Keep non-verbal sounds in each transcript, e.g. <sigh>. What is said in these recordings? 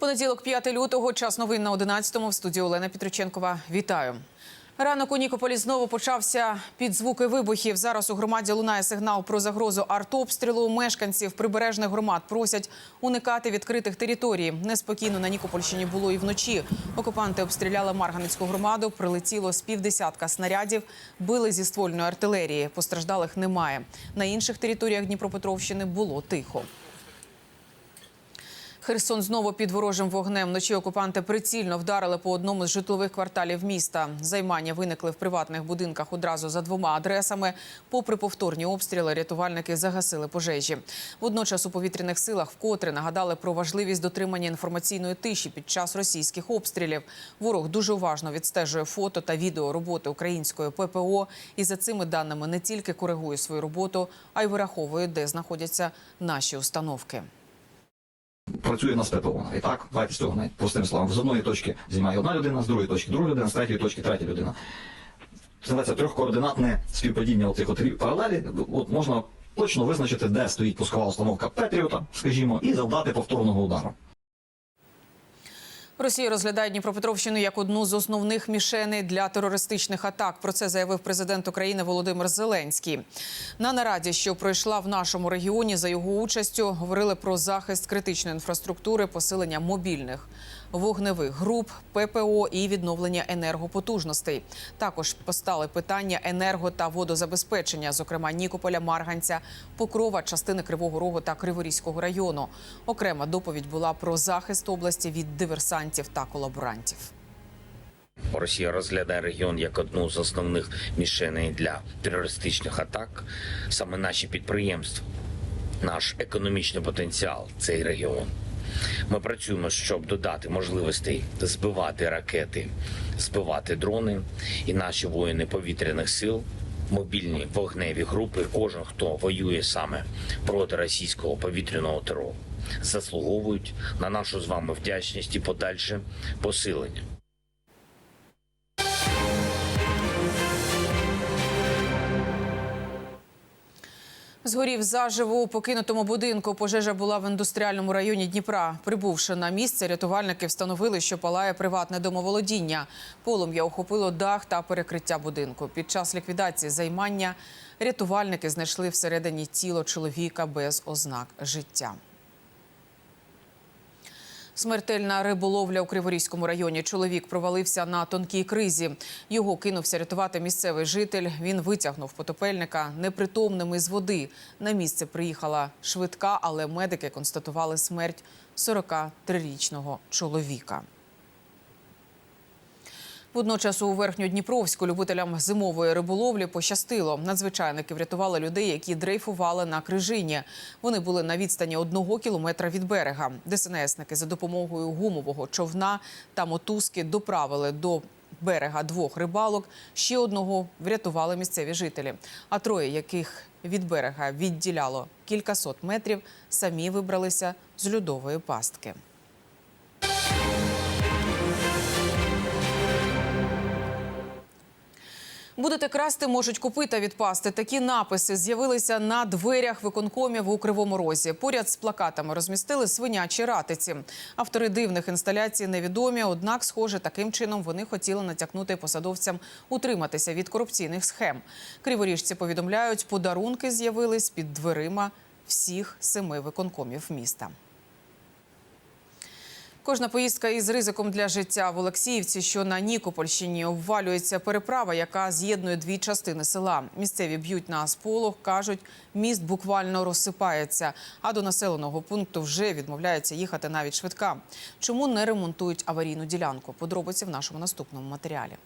Понеділок, 5 лютого, час новин на 11-му. В студії Олена Петриченкова. Вітаю. Ранок у Нікополі знову почався під звуки вибухів. Зараз у громаді лунає сигнал про загрозу артобстрілу. Мешканців прибережних громад просять уникати відкритих територій. Неспокійно на Нікопольщині було і вночі. Окупанти обстріляли Марганецьку громаду. Прилетіло з півдесятка снарядів. Били зі ствольної артилерії. Постраждалих немає. На інших територіях Дніпропетровщини було тихо. Херсон знову під ворожим вогнем. Вночі окупанти прицільно вдарили по одному з житлових кварталів міста. Займання виникли в приватних будинках одразу за двома адресами. Попри повторні обстріли, рятувальники загасили пожежі. Водночас у повітряних силах вкотре нагадали про важливість дотримання інформаційної тиші під час російських обстрілів. Ворог дуже уважно відстежує фото та відео роботи української ППО. І за цими даними не тільки коригує свою роботу, а й вираховує, де знаходяться наші установки. Працює на ППО. І так, давайте з цього навіть простим словом. З одної точки знімає одна людина, з другої точки друга людина, з третьої точки третя людина. Це називається трьохкоординатне співпадіння оцих от паралелі. От можна точно визначити, де стоїть пускова установка Петріота, скажімо, і завдати повторного удару. Росія розглядає Дніпропетровщину як одну з основних мішеней для терористичних атак. Про це заявив президент України Володимир Зеленський. На нараді, що пройшла в нашому регіоні, за його участю говорили про захист критичної інфраструктури, посилення мобільних вогневих груп, ППО і відновлення енергопотужностей. Також постали питання енерго та водозабезпечення, зокрема Нікополя, Марганця, Покрова, частини Кривого Рогу та Криворізького району. Окрема доповідь була про захист області від диверсантів та колаборантів. Росія розглядає регіон як одну з основних мішеней для терористичних атак. Саме наші підприємства, наш економічний потенціал, цей регіон. Ми працюємо, щоб додати можливостей збивати ракети, збивати дрони, і наші воїни повітряних сил. Мобільні вогневі групи, кожен хто воює саме проти російського повітряного терору, заслуговують на нашу з вами вдячність і подальше посилення. Згорів заживо у покинутому будинку. Пожежа була в індустріальному районі Дніпра. Прибувши на місце, рятувальники встановили, що палає приватне домоволодіння. Полум'я охопило дах та перекриття будинку. Під час ліквідації займання рятувальники знайшли всередині тіло чоловіка без ознак життя. Смертельна риболовля у Криворізькому районі. Чоловік провалився на тонкій кризі. Його кинувся рятувати місцевий житель. Він витягнув потопельника непритомним із води. На місце приїхала швидка, але медики констатували смерть 43-річного чоловіка. Водночас у Верхньодніпровську любителям зимової риболовлі пощастило. Надзвичайники врятували людей, які дрейфували на крижині. Вони були на відстані одного кілометра від берега. ДСНСники за допомогою гумового човна та мотузки доправили до берега двох рибалок. Ще одного врятували місцеві жителі. А троє, яких від берега відділяло кількасот метрів, самі вибралися з льодової пастки. Будете красти, можуть купити відпасти. Такі написи з'явилися на дверях виконкомів у Кривому Розі. Поряд з плакатами розмістили свинячі ратиці. Автори дивних інсталяцій невідомі. Однак, схоже, таким чином вони хотіли натякнути посадовцям утриматися від корупційних схем. Криворіжці повідомляють, подарунки з'явились під дверима всіх семи виконкомів міста. Кожна поїздка із ризиком для життя в Олексіївці, що на Нікопольщині обвалюється переправа, яка з'єднує дві частини села. Місцеві б'ють на сполох, кажуть, міст буквально розсипається. А до населеного пункту вже відмовляється їхати навіть швидка. Чому не ремонтують аварійну ділянку? Подробиці в нашому наступному матеріалі.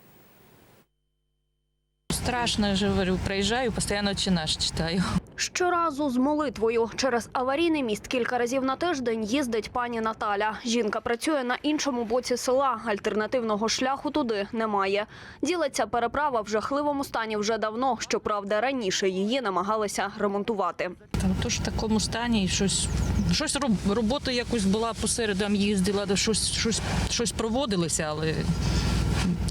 Страшно, же говорю, проезжаю, постоянно «Отче наш» читаю. Щоразу з молитвою через аварійний міст кілька разів на тиждень їздить пані Наталя. Жінка працює на іншому боці села. Альтернативного шляху туди немає. Ділиться переправа в жахливому стані вже давно. Щоправда, раніше її намагалися ремонтувати. Там тож в такому стані, щось, щось роб- робота якось була посередам їздила, щось, щось, щось проводилося, але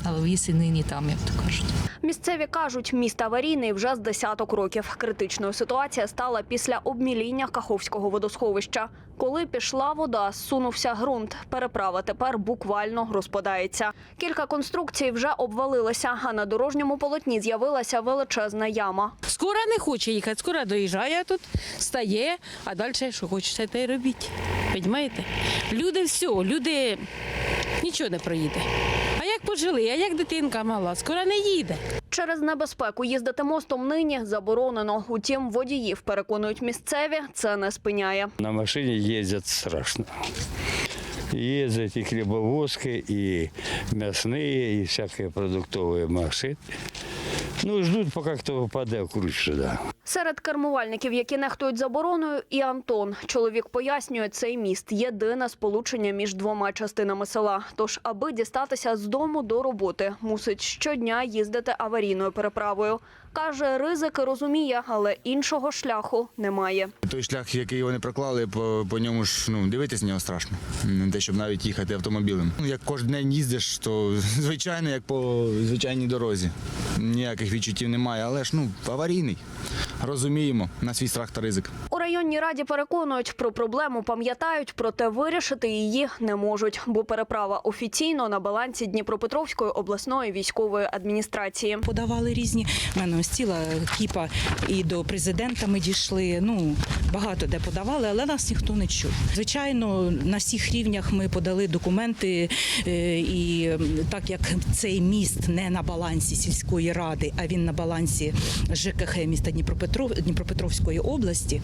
Але і нині там, як то кажуть. Місцеві кажуть, міст аварійний вже з десяток років. Критичною ситуація стала після обміління Каховського водосховища. Коли пішла вода, зсунувся ґрунт. Переправа тепер буквально розпадається. Кілька конструкцій вже обвалилися, а на дорожньому полотні з'явилася величезна яма. Скоро не хоче їхати, скоро доїжджає тут, стає, а далі що хочеться, те й робіть Понимаєте? Люди все, люди нічого не проїде. А як пожили, а як дитинка мала, скоро не їде. Через небезпеку їздити мостом нині заборонено. Утім, водіїв переконують місцеві, це не спиняє. На машине ездят страшно. Ездят и хлебовозки, и мясные, и всякие продуктовые машины. Ну, ждут, пока кто попаде в круч сюда. Серед кермувальників, які нехтують забороною, і Антон. Чоловік пояснює, цей міст єдине сполучення між двома частинами села. Тож, аби дістатися з дому до роботи, мусить щодня їздити аварійною переправою. Каже, ризики розуміє, але іншого шляху немає. Той шлях, який вони проклали, по, по ньому ж ну дивитись на нього страшно. Не те, щоб навіть їхати автомобілем. Ну, Як кожен день їздиш, то <laughs> звичайно, як по звичайній дорозі. Ніяких відчуттів немає, але ж ну аварійний. Розуміємо на свій страх та ризик. Районній раді переконують, про проблему пам'ятають, проте вирішити її не можуть, бо переправа офіційно на балансі Дніпропетровської обласної військової адміністрації. подавали різні. Мене ось ціла кіпа і до президента ми дійшли. Ну багато де подавали, але нас ніхто не чув. Звичайно, на всіх рівнях ми подали документи, е, і так як цей міст не на балансі сільської ради, а він на балансі ЖКХ міста Дніпропетров Дніпропетровської області,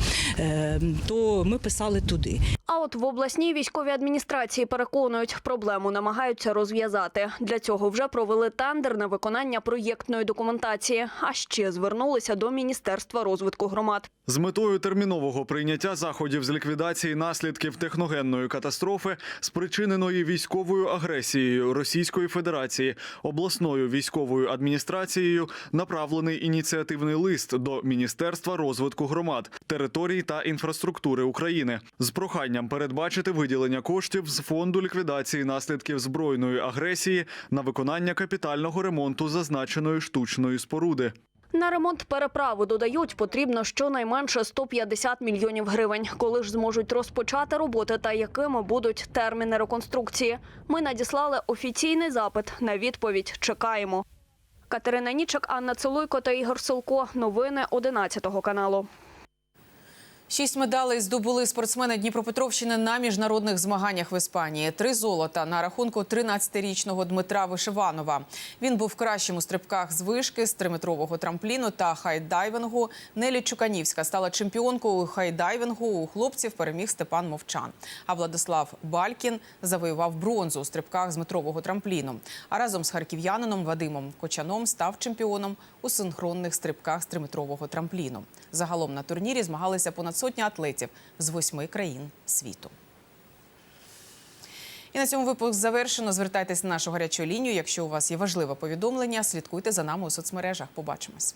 то ми писали туди. А от в обласній військовій адміністрації переконують, проблему намагаються розв'язати. Для цього вже провели тендер на виконання проєктної документації, а ще звернулися до Міністерства розвитку громад. З метою термінового прийняття заходів з ліквідації наслідків техногенної катастрофи, спричиненої військовою агресією Російської Федерації, обласною військовою адміністрацією направлений ініціативний лист до Міністерства розвитку громад, територій та інфраструктури України з проханням передбачити виділення коштів з фонду ліквідації наслідків збройної агресії на виконання капітального ремонту зазначеної штучної споруди. На ремонт переправи додають, потрібно щонайменше 150 мільйонів гривень. Коли ж зможуть розпочати роботи та якими будуть терміни реконструкції. Ми надіслали офіційний запит. На відповідь чекаємо. Катерина Нічик, Анна Целуйко та Ігор Силко. Новини 11 каналу. Шість медалей здобули спортсмени Дніпропетровщини на міжнародних змаганнях в Іспанії. Три золота на рахунку 13-річного Дмитра Вишиванова. Він був кращим у стрибках з вишки, з триметрового трампліну та хайдайвингу. Нелі Чуканівська стала чемпіонкою хайдайвингу. У хлопців переміг Степан Мовчан. А Владислав Балькін завоював бронзу у стрибках з метрового трампліну. А разом з харків'янином Вадимом Кочаном став чемпіоном у синхронних стрибках з триметрового трампліну. Загалом на турнірі змагалися понад сотня атлетів з восьми країн світу. І на цьому випуск завершено. Звертайтесь на нашу гарячу лінію. Якщо у вас є важливе повідомлення, слідкуйте за нами у соцмережах. Побачимось.